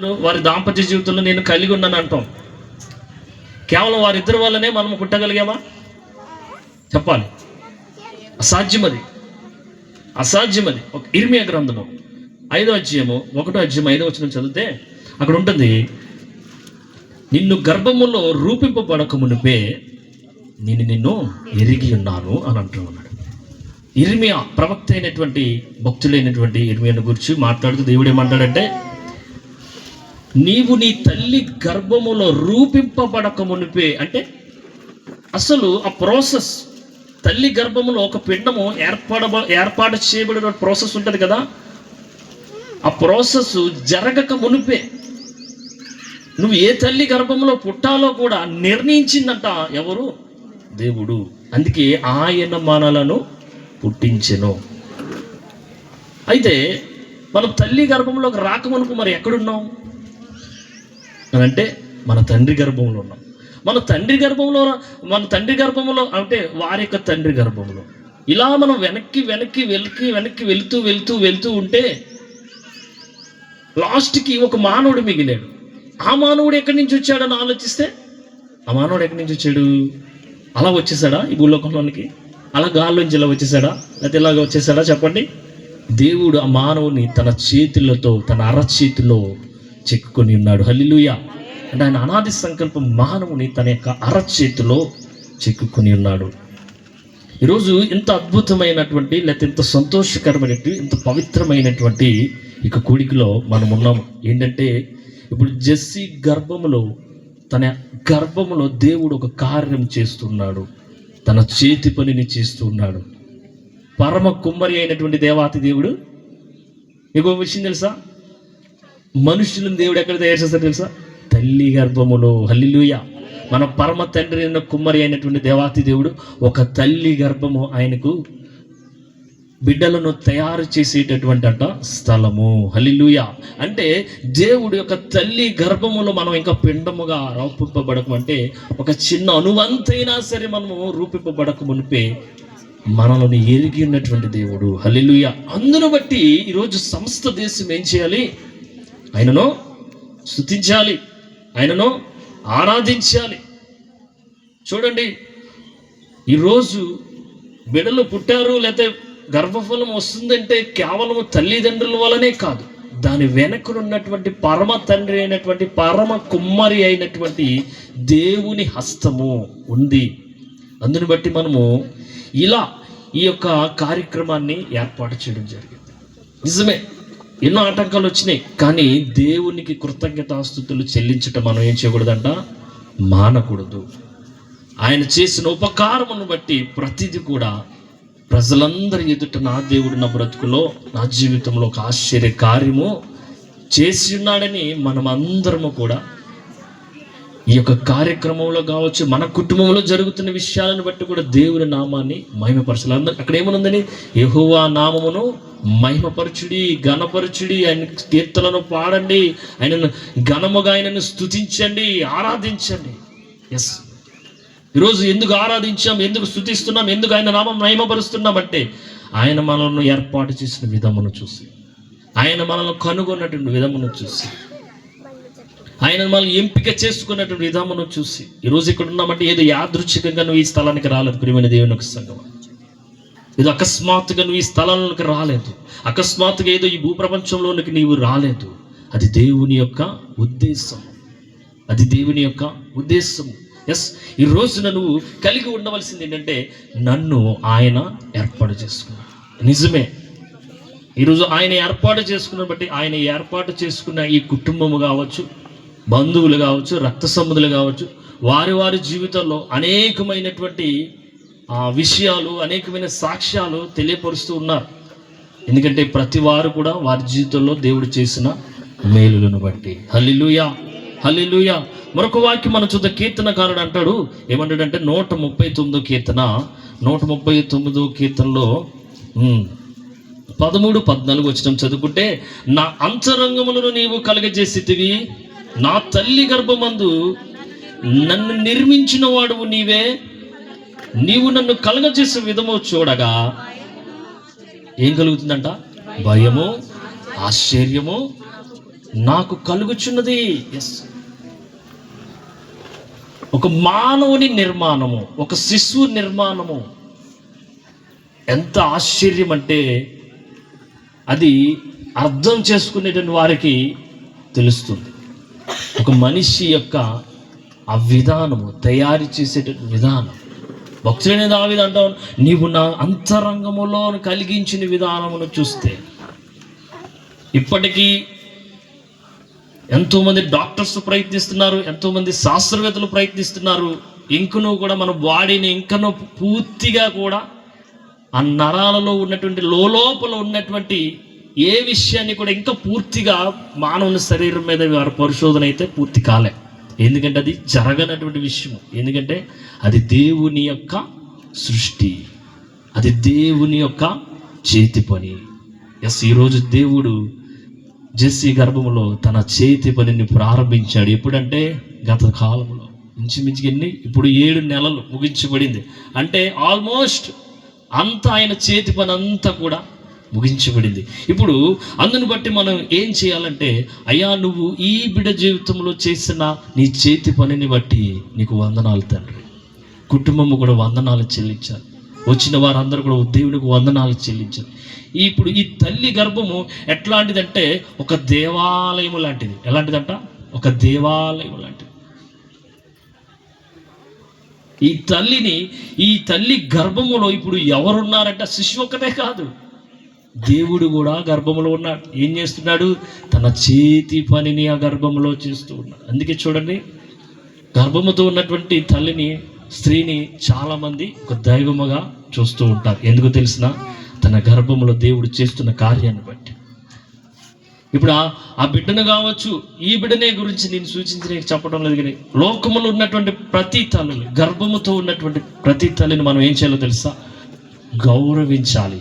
వారి దాంపత్య జీవితంలో నేను కలిగి ఉన్నాను అంటాం. కేవలం వారిద్దరి వల్లనే మనం పుట్టగలిగామా? చెప్పాలి. అసాధ్యం అది అసాధ్యం అది ఒక ఇర్మియా గ్రంథము ఐదో అధ్యాయము ఒకటో అధ్యాయం ఐదో వచ్చిన చదివితే అక్కడ ఉంటుంది నిన్ను గర్భములో రూపింపబడక మునిపే నేను నిన్ను ఎరిగి ఉన్నాను అని అంటూ ఉన్నాడు. ఇర్మియా ప్రవక్త అయినటువంటి భక్తులైనటువంటి ఇర్మియాను గురించి మాట్లాడుతూ దేవుడు ఏమంటాడంటే నీవు నీ తల్లి గర్భములో రూపింపబడక మునిపే అంటే అసలు ఆ ప్రాసెస్ తల్లి గర్భములో ఒక పిండము ఏర్పడ ఏర్పాటు చేయబడిన ప్రాసెస్ ఉంటుంది కదా? ఆ ప్రాసెస్ జరగక మునిపే. నువ్వు ఏ తల్లి గర్భంలో పుట్టాలో కూడా నిర్ణయించిందంట ఎవరు? దేవుడు. అందుకే ఆయన మనలను పుట్టించెను. అయితే మనం తల్లి గర్భంలోకి రాకమునుకు మరి ఎక్కడున్నాం? అంటే మన తండ్రి గర్భంలో ఉన్నాం. మన తండ్రి గర్భంలో మన తండ్రి గర్భంలో అంటే వారి యొక్క తండ్రి గర్భంలో. ఇలా మనం వెనక్కి వెనక్కి వెనక్కి వెనక్కి వెళుతూ వెళుతూ వెళ్తూ ఉంటే లాస్ట్కి ఒక మానవుడు మిగిలాడు. ఆ మానవుడు ఎక్కడి నుంచి వచ్చాడని ఆలోచిస్తే ఆ మానవుడు ఎక్కడి నుంచి వచ్చాడు? అలా వచ్చేసాడా ఈ భూలోకంలోనికి? అలా గాల్లోంచి ఇలా వచ్చేసాడా? లేకపోతే ఇలాగ వచ్చేసాడా? చెప్పండి. దేవుడు ఆ మానవుని తన చేతులతో తన అరచేతిలో చెక్కుకొని ఉన్నాడు. హల్లిలుయ. అంటే ఆయన అనాది సంకల్పం మానవుని తన యొక్క అరచేతిలో చెక్కుకొని ఉన్నాడు. ఈరోజు ఇంత అద్భుతమైనటువంటి లేకపోతే ఇంత సంతోషకరమైనటువంటి ఎంత పవిత్రమైనటువంటి ఇక కూడికలో మనం ఉన్నాము. ఏంటంటే ఇప్పుడు జెస్సీ గర్భములో తన గర్భములో దేవుడు ఒక కార్యం చేస్తున్నాడు. తన చేతి పనిని చేస్తున్నాడు. పరమ కుమ్మరి అయినటువంటి దేవాతి దేవుడు? మీకు విషయం తెలుసా? మనుషులను దేవుడు ఎక్కడ తయారు చేస్తాడు తెలుసా? తల్లి గర్భములో. హల్లిలుయ. మన పరమ తండ్రి అయిన కుమ్మరి అయినటువంటి దేవాతి దేవుడు ఒక తల్లి గర్భము ఆయనకు బిడ్డలను తయారు చేసేటటువంటి అంట స్థలము. హలిలుయ అంటే దేవుడు యొక్క తల్లి గర్భములో మనం ఇంకా పిండముగా రూపింపబడకమంటే ఒక చిన్న అనువంతైనా సరే మనము రూపింపబడక మునిపే మనల్ని ఎరిగి ఉన్నటువంటి దేవుడు. హలిలుయ అందును బట్టి ఈరోజు సంస్థ దేశం ఏం చేయాలి? ఆయనను స్థుతించాలి ఆయనను ఆరాధించాలి. చూడండి ఈరోజు బిడలు పుట్టారు లేకపోతే గర్భఫలం వస్తుందంటే కేవలం తల్లిదండ్రుల వల్లనే కాదు దాని వెనకనున్నటువంటి పరమ తండ్రి అయినటువంటి పరమ కుమ్మరి అయినటువంటి దేవుని హస్తము ఉంది. అందుని బట్టి మనము ఇలా ఈ యొక్క కార్యక్రమాన్ని ఏర్పాటు చేయడం జరిగింది. నిజమే. ఎన్నో ఆటంకాలు వచ్చినాయి. కానీ దేవునికి కృతజ్ఞతాస్థుతులు చెల్లించటం మనం ఏం చేయకూడదంట? మానకూడదు. ఆయన చేసిన ఉపకారమును బట్టి ప్రతిదీ కూడా ప్రజలందరి ఎదుట నా దేవుడు నా బ్రతుకులో నా జీవితంలో ఒక ఆశ్చర్య కార్యము చేసి ఉన్నాడని మనం అందరము కూడా ఈ యొక్క కార్యక్రమంలో కావచ్చు మన కుటుంబంలో జరుగుతున్న విషయాలను బట్టి కూడా దేవుని నామాన్ని మహిమపరచాలి. అందరు అక్కడ ఏమనుందని యెహోవా నామమును మహిమపరచుడి ఘనపరచుడి ఆయన కీర్తలను పాడండి ఆయనను ఘనముగా ఆయనను స్తుతించండి ఆరాధించండి. ఎస్ ఈరోజు ఎందుకు ఆరాధించాం ఎందుకు స్థుతిస్తున్నాం ఎందుకు ఆయన నామం మహిమపరుస్తున్నామంటే ఆయన మనల్ని ఏర్పాటు చేసిన విధమును చూసి ఆయన మనల్ని కనుగొన్నటువంటి విధమును చూసి ఆయన మనల్ని ఎంపిక చేసుకున్నటువంటి విధమును చూసి ఈరోజు ఇక్కడ ఉన్నామంటే ఏదో యాదృచ్ఛికంగా నువ్వు ఈ స్థలానికి రాలేదు ప్రియమైన దేవుని ఒక సంఘం. ఏదో అకస్మాత్తుగా నువ్వు ఈ స్థలంలోకి రాలేదు. అకస్మాత్తుగా ఏదో ఈ భూప్రపంచంలోనికి నీవు రాలేదు. అది దేవుని యొక్క ఉద్దేశం. అది దేవుని యొక్క ఉద్దేశం ఎస్ ఈ రోజున నువ్వు కలిగి ఉండవలసింది ఏంటంటే నన్ను ఆయన ఏర్పాటు చేసుకున్నాడు. నిజమే. ఈరోజు ఆయన ఏర్పాటు చేసుకున్న బట్టి ఆయన ఏర్పాటు చేసుకున్న ఈ కుటుంబము కావచ్చు బంధువులు కావచ్చు రక్త సంబంధులు కావచ్చు వారి వారి జీవితంలో అనేకమైనటువంటి విషయాలు అనేకమైన సాక్ష్యాలు తెలియపరుస్తూ ఉన్నారు. ఎందుకంటే ప్రతి వారు కూడా వారి జీవితంలో దేవుడు చేసిన మేలులను బట్టి. హలిలుయా హలిలుయా మరొక వాక్యం మన చూద్ద. కీర్తనకారుడు అంటాడు ఏమంటాడంటే నూట ముప్పై తొమ్మిదో కీర్తన. నూట ముప్పై తొమ్మిదో కీర్తనలో పదమూడు పద్నాలుగు వచ్చిన చదువుకుంటే నా అంతరంగములను నీవు కలగజేసితివి నా తల్లి గర్భమందు నన్ను నిర్మించిన వాడువు నీవే నీవు నన్ను కలగజేసే విధము చూడగా ఏం కలుగుతుందంట? భయము ఆశ్చర్యము నాకు కలుగుచున్నది. ఎస్ ఒక మానవుని నిర్మాణము ఒక శిశువు నిర్మాణము. ఎంత ఆశ్చర్యం అంటే అది అర్థం చేసుకునేటువంటి వారికి తెలుస్తుంది. ఒక మనిషి యొక్క ఆ విధానము తయారు చేసేటువంటి విధానం. భక్తుడైన దావిది అంటావు నీవు నా అంతరంగములో కలిగించిన విధానమును చూస్తే. ఇప్పటికీ ఎంతోమంది డాక్టర్స్ ప్రయత్నిస్తున్నారు ఎంతోమంది శాస్త్రవేత్తలు ప్రయత్నిస్తున్నారు. ఇంకను కూడా మన బాడీని ఇంకను పూర్తిగా కూడా ఆ నరాలలో ఉన్నటువంటి లోపల ఉన్నటువంటి ఏ విషయాన్ని కూడా ఇంకా పూర్తిగా మానవుని శరీరం మీద వారి పరిశోధన అయితే పూర్తి కాలే. ఎందుకంటే అది జరగనటువంటి విషయం ఎందుకంటే అది దేవుని యొక్క సృష్టి. అది దేవుని యొక్క చేతి పని. ఎస్ ఈరోజు దేవుడు జెస్సీ గర్భంలో తన చేతి పనిని ప్రారంభించాడు. ఎప్పుడంటే గత కాలంలో ఇంచుమించుకి ఎన్ని? ఇప్పుడు ఏడు నెలలు ముగించబడింది. అంటే ఆల్మోస్ట్ అంతా ఆయన చేతి పని అంతా కూడా ముగించబడింది. ఇప్పుడు అందును బట్టి మనం ఏం చేయాలంటే అయ్యా నువ్వు ఈ బిడ జీవితంలో చేసిన నీ చేతి పనిని బట్టి నీకు వందనాలు తండ్రి. కుటుంబము కూడా వందనాలు చెల్లించాలి. వచ్చిన వారందరూ కూడా దేవునికి వందనాలు చెల్లించాలి. ఇప్పుడు ఈ తల్లి గర్భము ఎట్లాంటిదంటే ఒక దేవాలయం లాంటిది. ఎలాంటిదంట? ఒక దేవాలయం లాంటిది. ఈ తల్లిని ఈ తల్లి గర్భములో ఇప్పుడు ఎవరున్నారంటే? శిశువు ఒక్కటే కాదు. దేవుడు కూడా గర్భంలో ఉన్నాడు. ఏం చేస్తున్నాడు? తన చేతి పనిని ఆ గర్భంలో చేస్తూ ఉన్నాడు. అందుకే చూడండి గర్భముతో ఉన్నటువంటి తల్లిని స్త్రీని చాలామంది ఒక దైవముగా చూస్తూ ఉంటారు. ఎందుకు తెలిసిన తన గర్భములో దేవుడు చేస్తున్న కార్యాన్ని బట్టి. ఇప్పుడు ఆ బిడ్డను కావచ్చు ఈ బిడ్డనే గురించి నేను సూచించి నేను చెప్పడం లేదు కానీ లోకములో ఉన్నటువంటి ప్రతి తల్లి గర్భముతో ఉన్నటువంటి ప్రతి తల్లిని మనం ఏం చేయాలో తెలుసా? గౌరవించాలి.